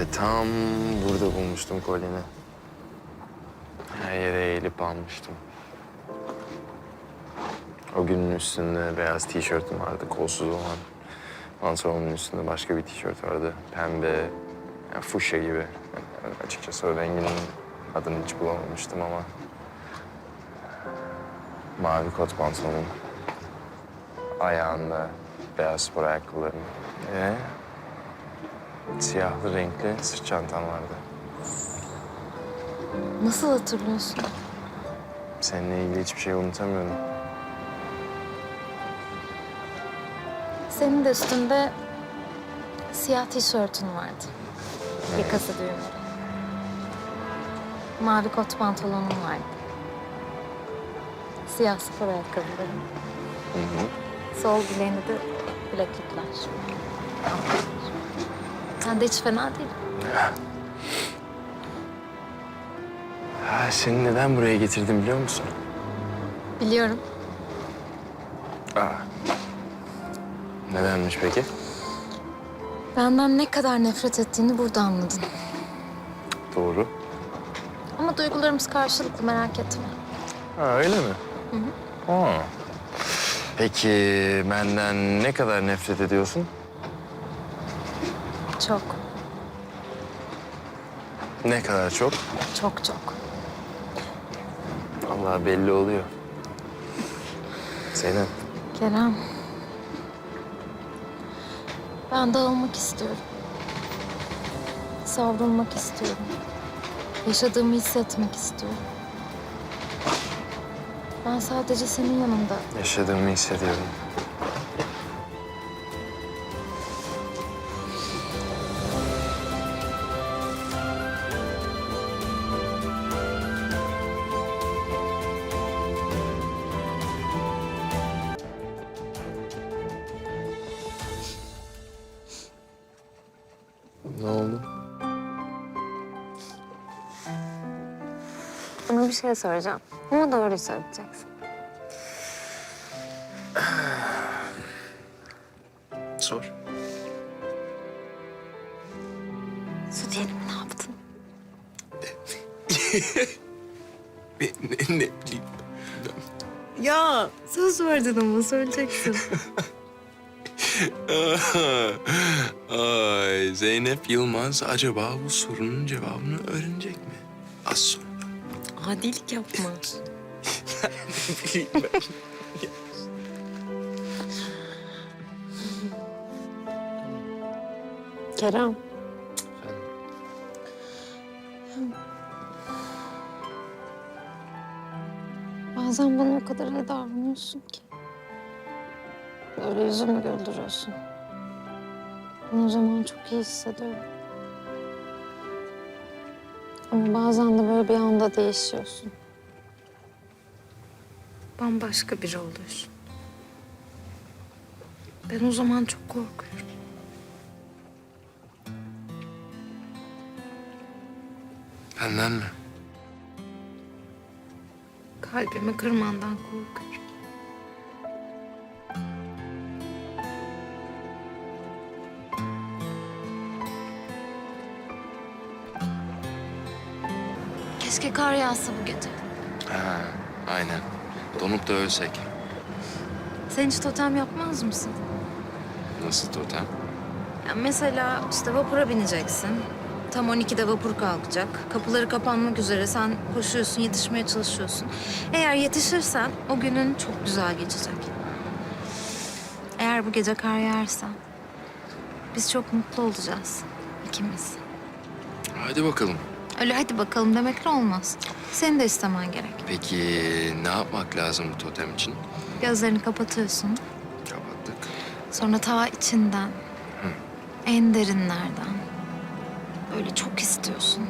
Ve tam burada bulmuştum kolyeni. Her yere eğilip almıştım. O günün üstünde beyaz tişörtüm vardı, kolsuz olan. Pantolonun üstünde başka bir tişört vardı. Pembe, yani fuşya gibi. Yani açıkçası o renginin adını hiç bulamamıştım ama... Mavi kot pantolonum. Ayağında beyaz spor ayakkabılarım. Ve siyahlı renkli sırt çantam vardı. Nasıl hatırlıyorsun? Seninle ilgili hiçbir şey unutamıyorum. Senin de üstünde siyah tişörtün vardı. Yakası düğmeli. Mavi kot pantolonun vardı. Siyah spor ayakkabıların. Hı hı. Sol bileğinde de bileklikler. Sen de hiç fena değil. Ha, seni neden buraya getirdim biliyor musun? Biliyorum. Aa. Nedenmiş peki? Benden ne kadar nefret ettiğini burada anladın. Doğru. Ama duygularımız karşılıklı merak etme. Ha, öyle mi? Hı hı. Aa. Peki benden ne kadar nefret ediyorsun? Çok, Ne kadar çok? çok çok. Allah belli oluyor. Zeynep. Kerem. Ben dağılmak istiyorum. Savrulmak istiyorum. Yaşadığımı hissetmek istiyorum. Ben sadece senin yanında Yaşadığımı hissediyorum. Bir şey soracağım. Ama doğruyu söyleyeceksin. Sor. Su diyelim ne yaptın? Ne, ne, ne bileyim. Ya söz verdin ama söyleyeceksin. Ay Zeynep Yılmaz acaba bu sorunun cevabını öğrenecek mi? Az sonra. Adilik yapma. Kerem. Bazen bana o kadar iyi davranıyorsun ki. Böyle yüzümü güldürüyorsun. Ben o zaman çok iyi hissediyorum. Ama bazen de böyle bir anda değişiyorsun. Bambaşka biri oluyorsun. Ben o zaman çok korkuyorum. Benden mi? Kalbimi kırmandan korkuyorum. Keşke kar yağsa bu gece. Ha, aynen. Donup da ölsek. Sen hiç totem yapmaz mısın? Nasıl totem? Ya mesela işte vapura bineceksin. Tam 12'de vapur kalkacak. Kapıları kapanmak üzere. Sen koşuyorsun, yetişmeye çalışıyorsun. Eğer yetişirsen o günün çok güzel geçecek. Eğer bu gece kar yağarsa biz çok mutlu olacağız ikimiz. Hadi bakalım. Öyle hadi bakalım demekle olmaz. Senin de istemen gerek. Peki ne yapmak lazım bu totem için? Gözlerini kapatıyorsun. Kapattık. Sonra ta içinden, en derinlerden böyle çok istiyorsun.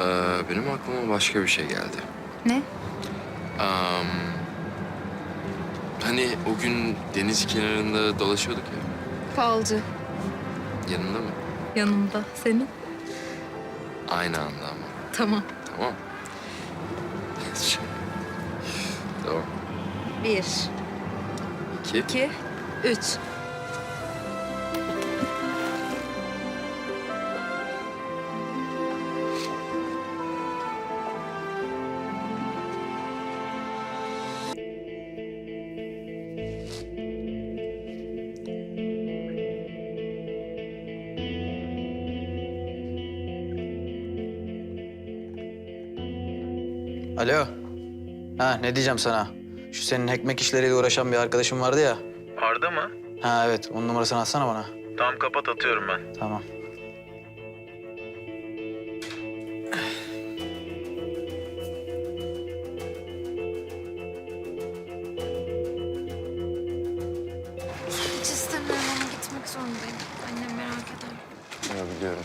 Ee, benim aklıma başka bir şey geldi. Ne? Am, hani o gün deniz kenarında dolaşıyorduk ya. Falcı. Yanında mı? Yanımda. Senin? Aynı anda ama. Tamam. Tamam. tamam. Bir, İki. iki, üç. Alo. Ha ne diyeceğim sana? Şu senin ekmek işleriyle uğraşan bir arkadaşım vardı ya. Arda mı? Ha evet onun numarasını atsana bana. Tamam kapat atıyorum ben. Tamam. Hiç istemiyorum ama gitmek zorundayım. Annem merak eder. Ya biliyorum.